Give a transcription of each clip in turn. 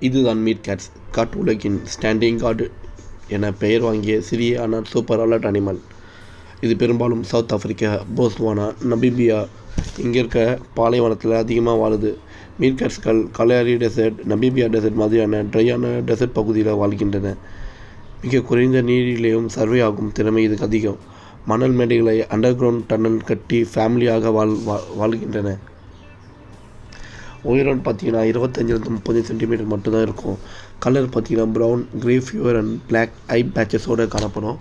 இதுதான் meet Gates காட்டு உலகின் ஸ்டாண்டிங் கார்டு என பெயர் வாங்கிய சிறிய ஆனால் சூப்பர் அலர்ட் அனிமல் இது பெரும்பாலும் சவுத் ஆஃப்ரிக்கா போஸ்வானா நபிபியா இங்கே இருக்க பாலைவனத்தில் அதிகமாக வாழுது. மீட் கேட்ஸ்கள் கலையாரி டெசர்ட் நபிபியா டெசர்ட் மாதிரியான ட்ரையான டெசர்ட் பகுதியில் வாழ்கின்றன. மிக குறைந்த நீரிலேயும் சர்வே ஆகும் திறமை இதுக்கு அதிகம். மணல் மேடைகளை அண்டர் கிரவுண்ட் டன்னல் கட்டி ஃபேமிலியாக வாழ் வா- வாழ்கின்றன. உயரம் பார்த்தீங்கன்னா இருபத்தஞ்சிலிருந்து முப்பது சென்டிமீட்டர் மட்டும்தான் இருக்கும். கலர் பார்த்தீங்கன்னா brown grey fur and black eye பேச்சஸோடு காணப்படும்.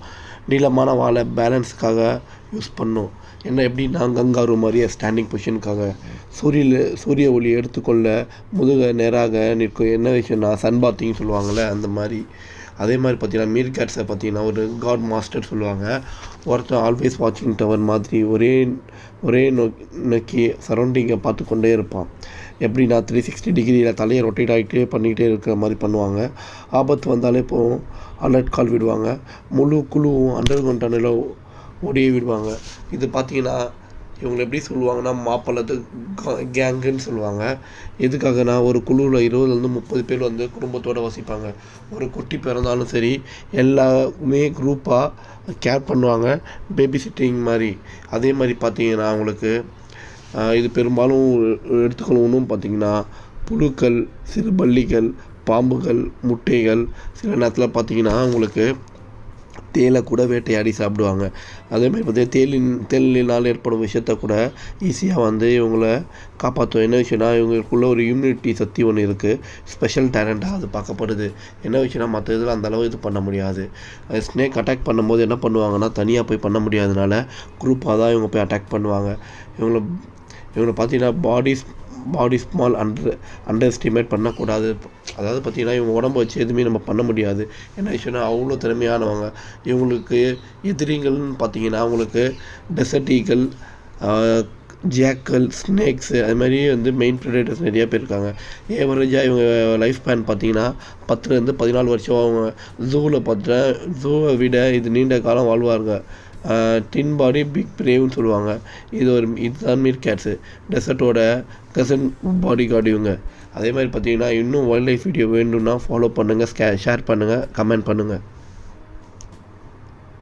நீளமான வாழை பேலன்ஸுக்காக யூஸ் பண்ணும். என்ன எப்படின்னா கங்காரு மாதிரியே ஸ்டாண்டிங் பொசிஷனுக்காக சூரிய சூரிய ஒளி எடுத்துக்கொள்ள முதுக நேராக நிற்கும். என்ன விஷயம்னா சன் பாத்திங் சொல்லுவாங்கள்ல அந்த மாதிரி. அதே மாதிரி பார்த்தீங்கன்னா மீர் கேட்ஸை பார்த்தீங்கன்னா ஒரு காட் மாஸ்டர் சொல்லுவாங்க. ஒருத்தர் ஆல்வேஸ் வாட்சிங் டவர் மாதிரி ஒரே ஒரே நோக்கி நோக்கி சரௌண்டிங்கை பார்த்து கொண்டே இருப்பான். எப்படின்னா த்ரீ சிக்ஸ்டி டிகிரியில் தலையை ரொட்டேட் ஆகிட்டே பண்ணிக்கிட்டே இருக்கிற மாதிரி பண்ணுவாங்க. ஆபத்து வந்தாலே போகும் அலர்ட் கால் விடுவாங்க. முழு குழுவும் அண்டர் கிரவுண்ட் டனலில் ஓடியே விடுவாங்க. இது பார்த்தீங்கன்னா இவங்களை எப்படி சொல்லுவாங்கன்னா மாப்பள்ளத்து கேங்குன்னு சொல்லுவாங்க. எதுக்காகனா ஒரு குழுவில் இருபதுலேருந்து முப்பது பேர் வந்து குடும்பத்தோடு வசிப்பாங்க. ஒரு குட்டி பிறந்தாலும் சரி எல்லாமே குரூப்பாக கேர் பண்ணுவாங்க. பேபி சிட்டிங் மாதிரி. அதே மாதிரி பார்த்தீங்கன்னா அவங்களுக்கு இது பெரும்பாலும் எடுத்துக்கொள்ளணும் பார்த்தீங்கன்னா புழுக்கள் சிறு பல்லிகள் பாம்புகள் முட்டைகள் சில நேரத்தில் பார்த்தீங்கன்னா உங்களுக்கு தேலை கூட வேட்டையாடி சாப்பிடுவாங்க. அதே மாதிரி பார்த்தீங்கன்னா தேலின் தேலினால் ஏற்படும் விஷயத்த கூட ஈஸியாக வந்து இவங்களை காப்பாற்றும் என்ன விஷயம்னா இவங்களுக்குள்ள ஒரு இம்யூனிட்டி சக்தி ஒன்று இருக்குது ஸ்பெஷல் டேலண்ட்டாக அது பார்க்கப்படுது. என்ன விஷயம்னா மற்ற இதில் அந்தளவு இது பண்ண முடியாது. ஸ்னேக் அட்டாக் பண்ணும்போது என்ன பண்ணுவாங்கன்னா தனியாக போய் பண்ண முடியாதனால குரூப்பாக தான் இவங்க போய் அட்டாக் பண்ணுவாங்க. இவங்கள இவங்களை பார்த்தீங்கன்னா body body small under under estimate பண்ணக்கூடாது. அதாவது பார்த்தீங்கன்னா இவங்க உடம்ப வச்சு எதுவுமே நம்ம பண்ண முடியாது. என்ன விஷயம்னா அவ்வளோ திறமையானவங்க. இவங்களுக்கு எதிரிகள்னு பார்த்தீங்கன்னா அவங்களுக்கு டெசர்ட் ஈக்கள் ஜேக்கல் ஸ்னேக்ஸு அது மாதிரி வந்து மெயின் ப்ரிடேட்டர்ஸ் நிறையா பேர் இருக்காங்க. ஏவரேஜாக இவங்க லைஃப் ஸ்பேன் பார்த்தீங்கன்னா பத்துலேருந்து பதினாலு வருஷம் அவங்க ஜூவில் பார்த்தா ஜூவை விட இது நீண்ட காலம் வாழ்வாருங்க டின் பாடி பிக் பிரேவ்னு சொல்லுவாங்க. இது ஒரு இதுதான் மீர் கேட்ஸு டெசர்ட்டோட கசன் பாடி கார்டு இவங்க. அதே மாதிரி பார்த்தீங்கன்னா இன்னும் வைல்ட் லைஃப் வீடியோ வேணும்னா ஃபாலோ பண்ணுங்கள் ஷேர் பண்ணுங்கள் கமெண்ட் பண்ணுங்கள்